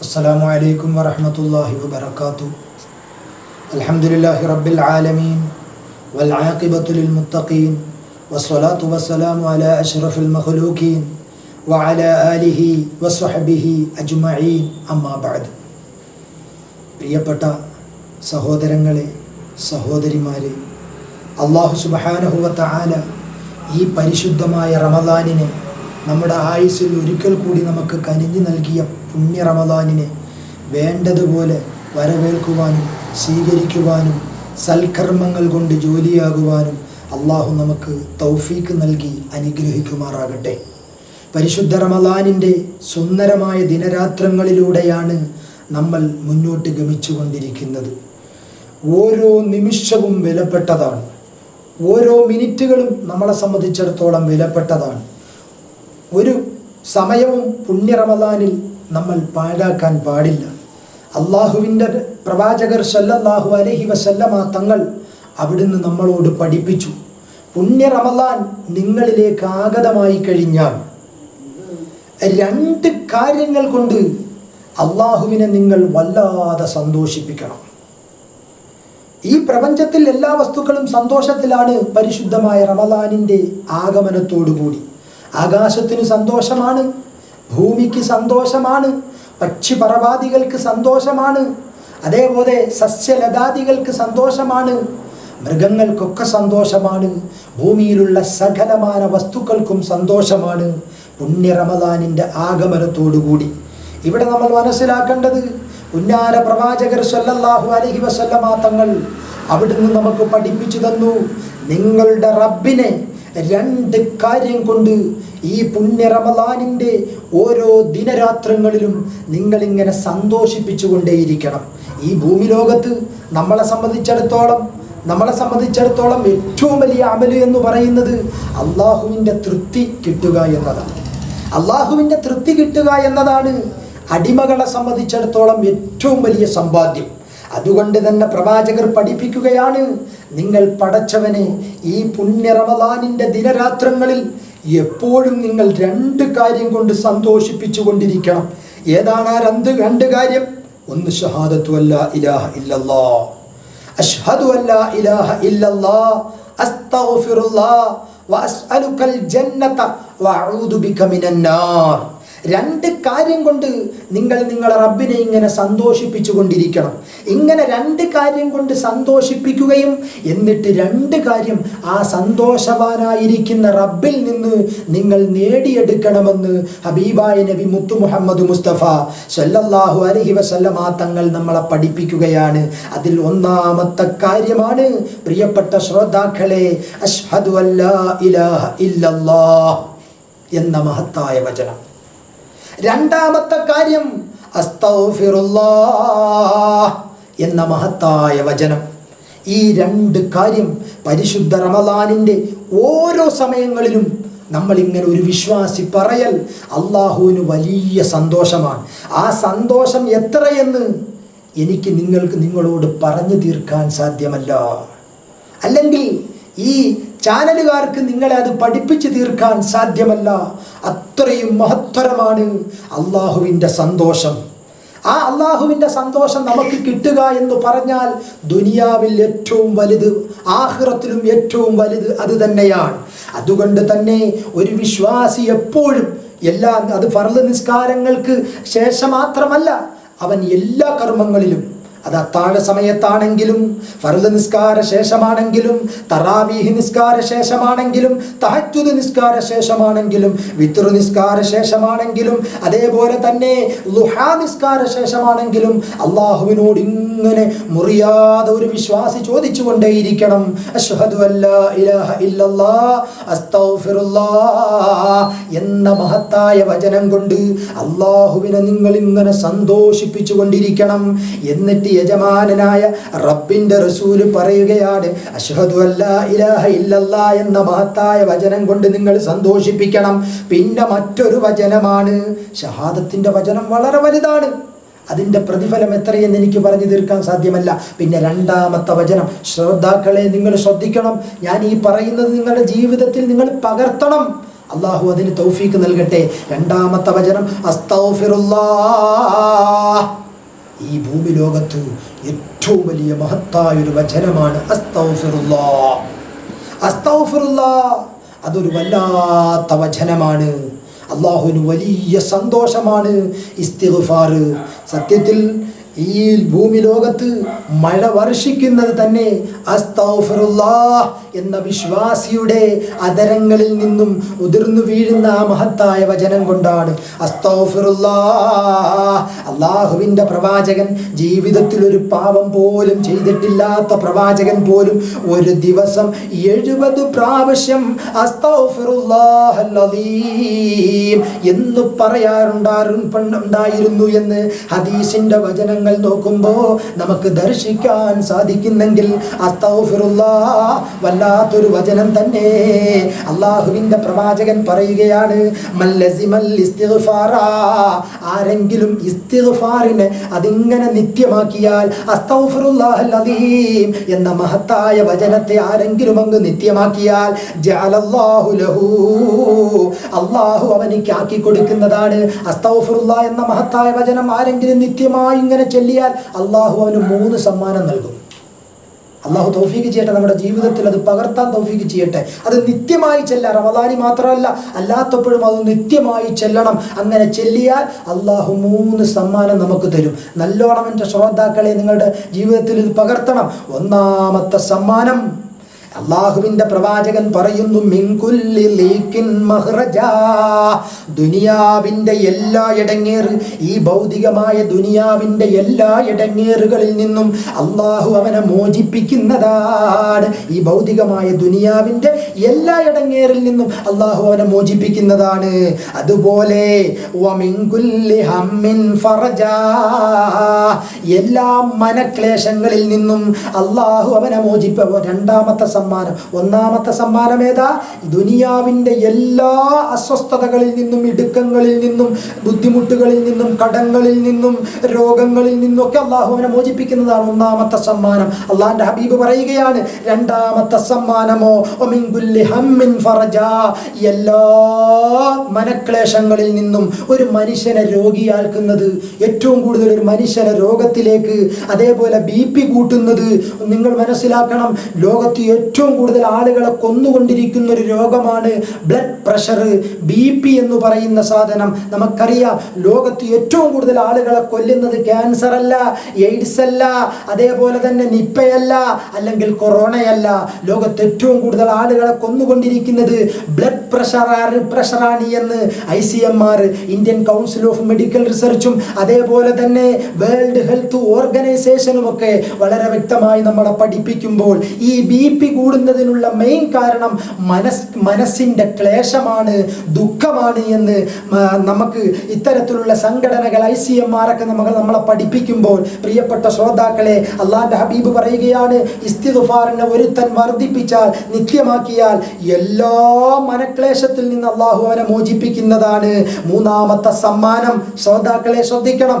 السلام عليكم ورحمة الله وبركاته الحمد لله رب العالمين والعاقبة للمتقين والصلاة والسلام على أشرف المخلوقين وعلى آله وصحبه أجمعين أما بعد പ്രിയപ്പെട്ട സഹോദരങ്ങളെ സഹോദരിമാരെ അള്ളാഹു സുബഹാനഹുവത്ത ആല ഈ പരിശുദ്ധമായ റമദാനിനെ നമ്മുടെ ആയുസ്സിൽ ഒരിക്കൽ കൂടി നമുക്ക് കനിഞ്ഞു നൽകിയ പുണ്യ റമദാനിനെ വേണ്ടതുപോലെ വരവേൽക്കുവാനും സ്വീകരിക്കുവാനും സൽക്കർമ്മങ്ങൾ കൊണ്ട് ജോലിയാകുവാനും അള്ളാഹു നമുക്ക് തൗഫീക്ക് നൽകി അനുഗ്രഹിക്കുമാറാകട്ടെ. പരിശുദ്ധ റമദാനിന്റെ സുന്ദരമായ ദിനരാത്രങ്ങളിലൂടെയാണ് നമ്മൾ മുന്നോട്ട് ഗമിച്ചുകൊണ്ടിരിക്കുന്നത്. ഓരോ നിമിഷവും വിലപ്പെട്ടതാണ്. ഓരോ മിനിറ്റുകളും നമ്മളെ സംബന്ധിച്ചിടത്തോളം വിലപ്പെട്ടതാണ്. ഒരു സമയവും പുണ്യ റമദാനിൽ നമ്മൾ പാഴാക്കാൻ പാടില്ല. അള്ളാഹുവിന്റെ പ്രവാചകർ സല്ലല്ലാഹു അലഹി വസല്ലമ തങ്ങൾ അവിടുന്ന് നമ്മളോട് പഠിപ്പിച്ചു. പുണ്യ റമദാൻ നിങ്ങളിലേക്ക് ആഗതമായി കഴിഞ്ഞാൽ രണ്ട് കാര്യങ്ങൾ കൊണ്ട് അള്ളാഹുവിനെ നിങ്ങൾ വല്ലാതെ സന്തോഷിപ്പിക്കണം. ഈ പ്രപഞ്ചത്തിൽ എല്ലാ വസ്തുക്കളും സന്തോഷത്തിലാണ് പരിശുദ്ധമായ റമദാനിന്റെ ആഗമനത്തോടുകൂടി. ആകാശത്തിന് സന്തോഷമാണ് ഭൂമിക്ക് സന്തോഷമാണ് പക്ഷി പറവാദികൾക്ക് സന്തോഷമാണ് അതേപോലെ സസ്യലതാദികൾക്ക് സന്തോഷമാണ് മൃഗങ്ങൾക്കൊക്കെ സന്തോഷമാണ് ഭൂമിയിലുള്ള സകലമാന വസ്തുക്കൾക്കും സന്തോഷമാണ്. പുണ്യ റമദാനിന്റെ ആഗമനത്തോടുകൂടി. ഇവിടെ നമ്മൾ മനസ്സിലാക്കേണ്ടത് ഉന്നാര പ്രവാചകർ സല്ലല്ലാഹു അലഹി വസല്ലമ തങ്ങൾ അവിടുന്ന് നമുക്ക് പഠിപ്പിച്ചു തന്നു നിങ്ങളുടെ റബ്ബിനെ രണ്ട് കാര്യം കൊണ്ട് ഈ പുണ്യ റമദാനിന്റെ ഓരോ ദിനരാത്രങ്ങളിലും നിങ്ങളിങ്ങനെ സന്തോഷിപ്പിച്ചുകൊണ്ടേയിരിക്കണം. ഈ ഭൂമി ലോകത്ത് നമ്മളെ സംബന്ധിച്ചിടത്തോളം നമ്മളെ സംബന്ധിച്ചിടത്തോളം ഏറ്റവും വലിയ അമൽ എന്ന് പറയുന്നത് അള്ളാഹുവിന്റെ തൃപ്തി കിട്ടുക എന്നതാണ്. അള്ളാഹുവിന്റെ തൃപ്തി കിട്ടുക എന്നതാണ് അടിമകളെ സംബന്ധിച്ചിടത്തോളം ഏറ്റവും വലിയ സമ്പാദ്യം. അതുകൊണ്ട് തന്നെ പ്രവാചകർ പഠിപ്പിക്കുകയാണ് നിങ്ങൾ പടച്ചവനെ ഈ പുണ്യറവലാനിന്റെ ദിനരാത്രങ്ങളിൽ എപ്പോഴും നിങ്ങൾ രണ്ട് കാര്യം കൊണ്ട് സന്തോഷിപ്പിച്ചു കൊണ്ടിരിക്കണം ഏതാണ് ആ രണ്ട് രണ്ട് കാര്യം? ഒന്ന് ഷഹാദത്തു അല്ല ഇലാഹ ഇല്ലല്ലാ. അഷ്ഹദു ഇലാഹ ജന്നത. വഅഊദു ബിക മിനൻ നാർ. രണ്ട് കാര്യം കൊണ്ട് നിങ്ങൾ നിങ്ങളെ റബ്ബിനെ ഇങ്ങനെ സന്തോഷിപ്പിച്ചു കൊണ്ടിരിക്കണം. ഇങ്ങനെ രണ്ട് കാര്യം കൊണ്ട് സന്തോഷിപ്പിക്കുകയും എന്നിട്ട് രണ്ട് കാര്യം ആ സന്തോഷവാനായിരിക്കുന്ന റബ്ബിൽ നിന്ന് നിങ്ങൾ നേടിയെടുക്കണമെന്ന് ഹബീബായ നബി മുത്തു മുഹമ്മദ് മുസ്തഫ സല്ലല്ലാഹു അലഹി വസല്ലമ തങ്ങൾ നമ്മളെ പഠിപ്പിക്കുകയാണ്. അതിൽ ഒന്നാമത്തെ കാര്യമാണ് പ്രിയപ്പെട്ട ശ്രോതാക്കളെ അഷ്ഹദു അല്ലാ ഇലാഹ ഇല്ലല്ലാഹ് എന്ന മഹത്തായ വചനം. രണ്ടാമത്തെ കാര്യം എന്ന മഹത്തായ വചനം. ഈ രണ്ട് കാര്യം പരിശുദ്ധ റമദാനിന്റെ ഓരോ സമയങ്ങളിലും നമ്മളിങ്ങനെ ഒരു വിശ്വാസി പറയൽ അള്ളാഹുവിന് വലിയ സന്തോഷമാണ്. ആ സന്തോഷം എത്രയെന്ന് എനിക്ക് നിങ്ങൾക്ക് നിങ്ങളോട് പറഞ്ഞു തീർക്കാൻ സാധ്യമല്ല. അല്ലെങ്കിൽ ഈ ചാനലുകാർക്ക് നിങ്ങളെ അത് പഠിപ്പിച്ചു തീർക്കാൻ സാധ്യമല്ല. അത്രയും മഹത്തരമാണ് അള്ളാഹുവിന്റെ സന്തോഷം. ആ അള്ളാഹുവിന്റെ സന്തോഷം നമുക്ക് കിട്ടുക എന്ന് പറഞ്ഞാൽ ദുനിയാവിൽ ഏറ്റവും വലുത് ആഹ്റത്തിലും ഏറ്റവും വലുത് അത് തന്നെയാണ്. അതുകൊണ്ട് തന്നെ ഒരു വിശ്വാസി എപ്പോഴും എല്ലാ അത് ഫർദ് നിസ്കാരങ്ങൾക്ക് ശേഷം മാത്രമല്ല അവൻ എല്ലാ കർമ്മങ്ങളിലും അത് അത്താഴ സമയത്താണെങ്കിലും ഫർദ് നിസ്കാര ശേഷമാണെങ്കിലും തറാവീഹ് നിസ്കാര ശേഷമാണെങ്കിലും തഹജുദ് നിസ്കാര ശേഷമാണെങ്കിലും വിത്ർ നിസ്കാര ശേഷമാണെങ്കിലും അതേപോലെ തന്നെ ലുഹാ നിസ്കാര ശേഷമാണെങ്കിലും അള്ളാഹുവിനോട് ഇങ്ങനെ മുറിയാതെ ഒരു വിശ്വാസി ചോദിച്ചു കൊണ്ടേയിരിക്കണം അഷ്ഹദു എന്ന മഹത്തായ വചനം കൊണ്ട് അള്ളാഹുവിനെ നിങ്ങൾ ഇങ്ങനെ സന്തോഷിപ്പിച്ചു കൊണ്ടിരിക്കണം എന്നിട്ട് യജമാനനായ റബ്ബിന്റെ റസൂൽ പറയുകയാണ് അഷ്ഹദു എന്ന മഹത്തായ വചനം കൊണ്ട് നിങ്ങൾ സന്തോഷിപ്പിക്കണം. പിന്നെ മറ്റൊരു വചനമാണ് ഷഹാദത്തിന്റെ വചനം വളരെ വലുതാണ്. അതിന്റെ പ്രതിഫലം എത്രയെന്ന് എനിക്ക് പറഞ്ഞു തീർക്കാൻ സാധ്യമല്ല. പിന്നെ രണ്ടാമത്തെ വചനം ശ്രദ്ധാക്കളെ നിങ്ങൾ ശ്രദ്ധിക്കണം. ഞാൻ ഈ പറയുന്നത് നിങ്ങളുടെ ജീവിതത്തിൽ നിങ്ങൾ പകർത്തണം. അള്ളാഹു അതിന് തൗഫീക്ക് നൽകട്ടെ. രണ്ടാമത്തെ വചനം അസ്തൗഫിറുല്ലാ ലോകത്ത് ഏറ്റവും വലിയ മഹത്തായ ഒരു വചനമാണ് അതൊരു വല്ലാത്ത വചനമാണ്. അള്ളാഹുവിന് വലിയ സന്തോഷമാണ് ഇസ്തിഗ്ഫാർ സത്യത്തിൽ ഈ ഭൂമി ലോകത്ത് മഴ വർഷിക്കുന്നത് തന്നെ എന്ന വിശ്വാസിയുടെ അതരങ്ങളിൽ നിന്നും ഉതിർന്നു വീഴുന്ന ആ മഹത്തായ വചനം കൊണ്ടാണ്. അള്ളാഹുവിന്റെ പ്രവാചകൻ ജീവിതത്തിൽ ഒരു പാപം പോലും ചെയ്തിട്ടില്ലാത്ത പ്രവാചകൻ പോലും ഒരു ദിവസം എഴുപത് പ്രാവശ്യം എന്ന് പറയാറുണ്ടായിരുന്നു എന്ന് ഹദീസിന്റെ വചനങ്ങൾ നോക്കുമ്പോൾ നമുക്ക് ദർശിക്കാൻ സാധിക്കുന്നെങ്കിൽ വല്ലാത്തൊരു വചനം തന്നെ. അള്ളാഹുവിന്റെ പ്രവാചകൻ പറയുകയാണ് ആരെങ്കിലും ഇസ്തിഗ്ഫാറിനെ അതിങ്ങനെ നിത്യമാക്കിയാൽ അസ്തൗഫിറുല്ലാഹൽ അലീം എന്ന മഹത്തായ വചനത്തെ ആരെങ്കിലും അങ്ങ് നിത്യമാക്കിയാൽ അള്ളാഹു അവനിക്ക് ആക്കി കൊടുക്കുന്നതാണ് അസ്തൗഫിറുല്ലാ എന്ന മഹത്തായ വചനം ആരെങ്കിലും നിത്യമായി ഇങ്ങനെ ചൊല്ലിയാൽ അള്ളാഹു അവന് മൂന്ന് സമ്മാനം നൽകും. അള്ളാഹു തൗഫീക്ക് ചെയ്യട്ടെ നമ്മുടെ ജീവിതത്തിൽ അത് പകർത്താൻ തൗഫീക്ക് ചെയ്യട്ടെ. അത് നിത്യമായി ചെല്ലാം റമദാനി മാത്രമല്ല അല്ലാത്തപ്പോഴും അത് നിത്യമായി ചെല്ലണം. അങ്ങനെ ചെല്ലിയാൽ അള്ളാഹു മൂന്ന് സമ്മാനം നമുക്ക് തരും. നല്ലോണം എന്റെ ശ്രോതാക്കളെ നിങ്ങളുടെ ജീവിതത്തിൽ ഇത് പകർത്തണം. ഒന്നാമത്തെ സമ്മാനം. അള്ളാഹുവിന്റെ പ്രവാചകൻ പറയുന്നു മിൻകുല്ലി ലീക്കിൻ മഹ്റജാ. ദുനിയാവിന്റെ എല്ലാ ഇടങ്ങേറ് ഈ ഭൗതികമായ ദുനിയാവിന്റെ എല്ലാ ഇടങ്ങേറുകളിൽ നിന്നും അള്ളാഹു അവനെ മോചിപ്പിക്കുന്നതാണ്. ഈ ഭൗതികമായ ദുനിയാവിന്റെ എല്ലാ ഇടങ്ങേറിൽ നിന്നും അള്ളാഹു അവനെ മോചിപ്പിക്കുന്നതാണ്. അതുപോലെ എല്ലാ മനക്ലേശങ്ങളിൽ നിന്നും അള്ളാഹു അവനെ മോചിപ്പ രണ്ടാമത്തെ സമ്മാനം. ഒന്നാമത്തെ സമ്മാനം ഏതാ? ദുനിയാവിന്റെ എല്ലാ അസ്വസ്ഥതകളിൽ നിന്നും ഇടുക്കങ്ങളിൽ നിന്നും ബുദ്ധിമുട്ടുകളിൽ നിന്നും കടങ്ങളിൽ നിന്നും രോഗങ്ങളിൽ നിന്നൊക്കെ അള്ളാഹുവിനെ മോചിപ്പിക്കുന്നതാണ് ഒന്നാമത്തെ സമ്മാനം. അള്ളാഹിന്റെ ഹബീബ് പറയുകയാണ് രണ്ടാമത്തെ സമ്മാനമോ എല്ലാ മനക്ലേശങ്ങളിൽ നിന്നും ഒരു മനുഷ്യനെ രോഗിയാക്കുന്നത് ഏറ്റവും കൂടുതൽ ഒരു മനുഷ്യനെ രോഗത്തിലേക്ക് അതേപോലെ ബി പി കൂട്ടുന്നത് നിങ്ങൾ മനസ്സിലാക്കണം ലോകത്ത് ഏറ്റവും കൂടുതൽ ആളുകളെ കൊന്നുകൊണ്ടിരിക്കുന്ന ഒരു രോഗമാണ് ബ്ലഡ് പ്രഷർ ബി പി എന്ന് പറയുന്ന സാധനം. നമുക്കറിയാം ലോകത്ത് ഏറ്റവും കൂടുതൽ ആളുകളെ കൊല്ലുന്നത് ക്യാൻസർ അല്ല എയ്ഡ്സ് അല്ല അതേപോലെ തന്നെ നിപ്പയല്ല അല്ലെങ്കിൽ കൊറോണയല്ല ലോകത്ത് ഏറ്റവും കൂടുതൽ ആളുകളെ കൊന്നുകൊണ്ടിരിക്കുന്നത് ബ്ലഡ് പ്രഷർ പ്രഷറാണ് എന്ന് I C M R Indian Council of Medical റിസർച്ചും അതേപോലെ തന്നെ വേൾഡ് ഹെൽത്ത് ഓർഗനൈസേഷനും ഒക്കെ വളരെ വ്യക്തമായി നമ്മളെ പഠിപ്പിക്കുമ്പോൾ ഈ ബി പി കൂടുന്നതിനുള്ള മെയിൻ കാരണം മനസ് മനസ്സിന്റെ ക്ലേശമാണ് ദുഃഖമാണ് എന്ന് നമുക്ക് ഇത്തരത്തിലുള്ള സംഘടനകൾ ഐ സി എം ആർ ഒക്കെ നമ്മൾ നമ്മളെ പഠിപ്പിക്കുമ്പോൾ പ്രിയപ്പെട്ട ശ്രോതാക്കളെ അള്ളാന്റെ ഹബീബ് പറയുകയാണ് ഇസ്തിഗ്ഫാറിനെ ഒരുത്തൻ വർദ്ധിപ്പിച്ചാൽ നിത്യമാക്കിയാൽ എല്ലാ മനക്ലേശത്തിൽ നിന്ന് അള്ളാഹു അവനെ മോചിപ്പിക്കുന്നതാണ്. മൂന്നാമത്തെ സമ്മാനം ശ്രോതാക്കളെ ശ്രദ്ധിക്കണം.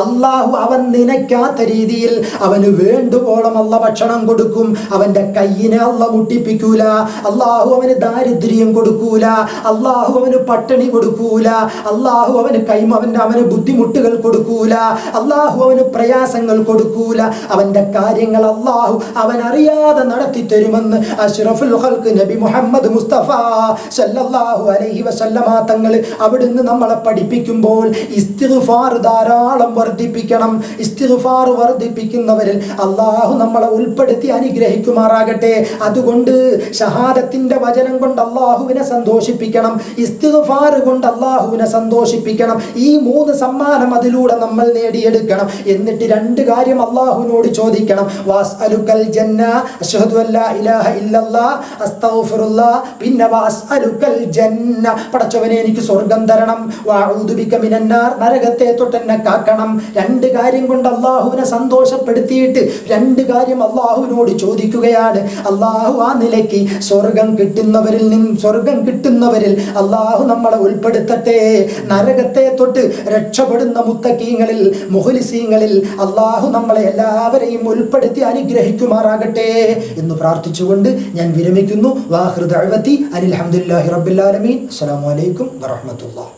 അള്ളാഹു അവൻ നിനക്കാത്ത രീതിയിൽ അവന് വേണ്ടുവോളം അല്ല ഭക്ഷണം കൊടുക്കും. അവന്റെ കയ്യിനെ അല്ല മുട്ടിപ്പിക്കൂല. അള്ളാഹു അവന് ദാരിദ്ര്യം കൊടുക്കൂല. അള്ളാഹു അവന് പട്ടിണി കൊടുക്കൂല. അള്ളാഹു അവന് കൈമ അവന്റെ അവന് ബുദ്ധിമുട്ടുകൾ കൊടുക്കൂല. അള്ളാഹു അവന് പ്രയാസങ്ങൾ കൊടുക്കൂല. അവന്റെ കാര്യങ്ങൾ അള്ളാഹു അവൻ അറിയാതെ നടത്തി തരുമെന്ന് അഷ്റഫുൽ നബി മുഹമ്മദ് മുസ്തഫ സല്ലല്ലാഹു അലൈഹി വസല്ലമ തങ്ങൾ അവിടുന്ന് നമ്മളെ പഠിപ്പിക്കുമ്പോൾ ഇസ്തിഗ്ഫാർ ധാരാളം വർദ്ധിപ്പിക്കണം. ഇസ്തിഗ്ഫാർ വർദ്ധിപ്പിക്കുന്നവരിൽ അള്ളാഹു നമ്മളെ ഉൾപ്പെടുത്തി അനുഗ്രഹിക്കുമാറാകട്ടെ. അതുകൊണ്ട് ഷഹാദത്തിന്റെ വചനം കൊണ്ട് അള്ളാഹുവിനെ സന്തോഷിപ്പിക്കണം. ഇസ്തിഗ്ഫാർ കൊണ്ട് അള്ളാഹുവിനെ സന്തോഷിപ്പിക്കണം. ഈ മൂന്ന് സമ്മാനം അതിലൂടെ നമ്മൾ നേടിയെടുക്കണം. എന്നിട്ട് രണ്ട് കാര്യം അള്ളാഹുവിനോട് ചോദിക്കണം. വാസ്അലുക്കൽ ജന്ന അഷ്ഹദു അല്ലാ ഇലാഹ അസ്തഗ്ഫിറുല്ലാഹ് പിന്നെ വാസ്അലുക്കൽ ജന്ന. പടച്ചവനെ എനിക്ക് സ്വർഗം തരണം. വഅഊദു ബിക മിനന്നാർ നരകത്തെ തൊട്ടെന്നെ കാക്കണം. രണ്ട് കാര്യം കൊണ്ട് അള്ളാഹുവിനെ സന്തോഷം സന്തോഷപ്പെടുത്തിയിട്ട് രണ്ട് കാര്യം അള്ളാഹുവിനോട് ചോദിക്കുകയാണ്. അള്ളാഹു ആ നിലയ്ക്ക് സ്വർഗം കിട്ടുന്നവരിൽ നിന്ന് സ്വർഗം കിട്ടുന്നവരിൽ അള്ളാഹു നമ്മളെ ഉൾപ്പെടുത്തട്ടെ. നരകത്തെ തൊട്ട് രക്ഷപ്പെടുന്ന മുത്തക്കീങ്ങളിൽ മുഹലിസീങ്ങളിൽ അള്ളാഹു നമ്മളെ എല്ലാവരെയും ഉൾപ്പെടുത്തി അനുഗ്രഹിക്കുമാറാകട്ടെ എന്ന് പ്രാർത്ഥിച്ചുകൊണ്ട് ഞാൻ വിരമിക്കുന്നു. വാഹൃദ അനിൽ അഹമ്മദില്ലാഹി റബ്ബില്ലാലമീൻ അസ്സലാമു അലൈക്കും വറഹ്മത്തുള്ളാഹി.